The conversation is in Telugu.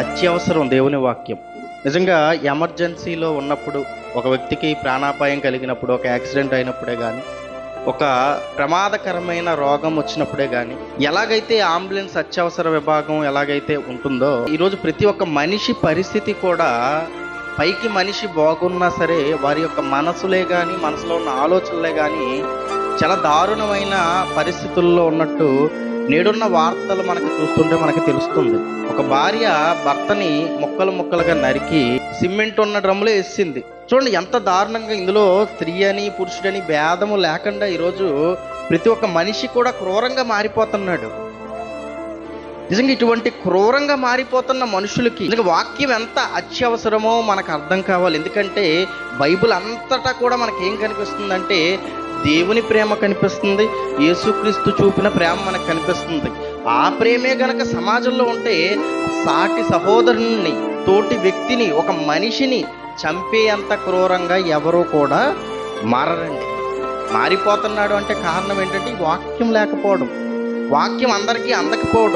అత్యవసరం దేవుని వాక్యం. నిజంగా ఎమర్జెన్సీలో ఉన్నప్పుడు ఒక వ్యక్తికి ప్రాణాపాయం కలిగినప్పుడు ఒక యాక్సిడెంట్ అయినప్పుడే కానీ ఒక ప్రమాదకరమైన రోగం వచ్చినప్పుడే కానీ ఎలాగైతే అంబులెన్స్ అత్యవసర విభాగం ఎలాగైతే ఉంటుందో ఈరోజు ప్రతి ఒక్క మనిషి పరిస్థితి కూడా పైకి మనిషి బాగున్నా సరే వారి యొక్క మనసులే కానీ మనసులో ఉన్న ఆలోచనలే కానీ చాలా దారుణమైన పరిస్థితుల్లో ఉన్నట్టు నేడున్న వార్తలు మనకి చూస్తుంటే మనకి తెలుస్తుంది. ఒక భార్య భర్తని ముక్కలు ముక్కలుగా నరికి సిమెంట్ ఉన్న డ్రమ్ములో వేసింది. చూడండి ఎంత దారుణంగా ఇందులో స్త్రీ అని పురుషుడని భేదము లేకుండా ఈరోజు ప్రతి ఒక్క మనిషి కూడా క్రూరంగా మారిపోతున్నాడు. నిజంగా ఇటువంటి క్రూరంగా మారిపోతున్న మనుషులకి నిజంగా వాక్యం ఎంత అత్యవసరమో మనకు అర్థం కావాలి. ఎందుకంటే బైబిల్ అంతటా కూడా మనకి ఏం కనిపిస్తుందంటే దేవుని ప్రేమ కనిపిస్తుంది యేసుక్రీస్తు చూపిన ప్రేమ మనకు కనిపిస్తుంది. ఆ ప్రేమే గనక సమాజంలో ఉంటే సాటి సహోదరుని తోటి వ్యక్తిని ఒక మనిషిని చంపేంత క్రూరంగా ఎవరూ కూడా మారరండి. మారిపోతున్నాడు అంటే కారణం ఏంటంటే వాక్యం లేకపోవడం. వాక్యం అందరికీ అందకపోవడం.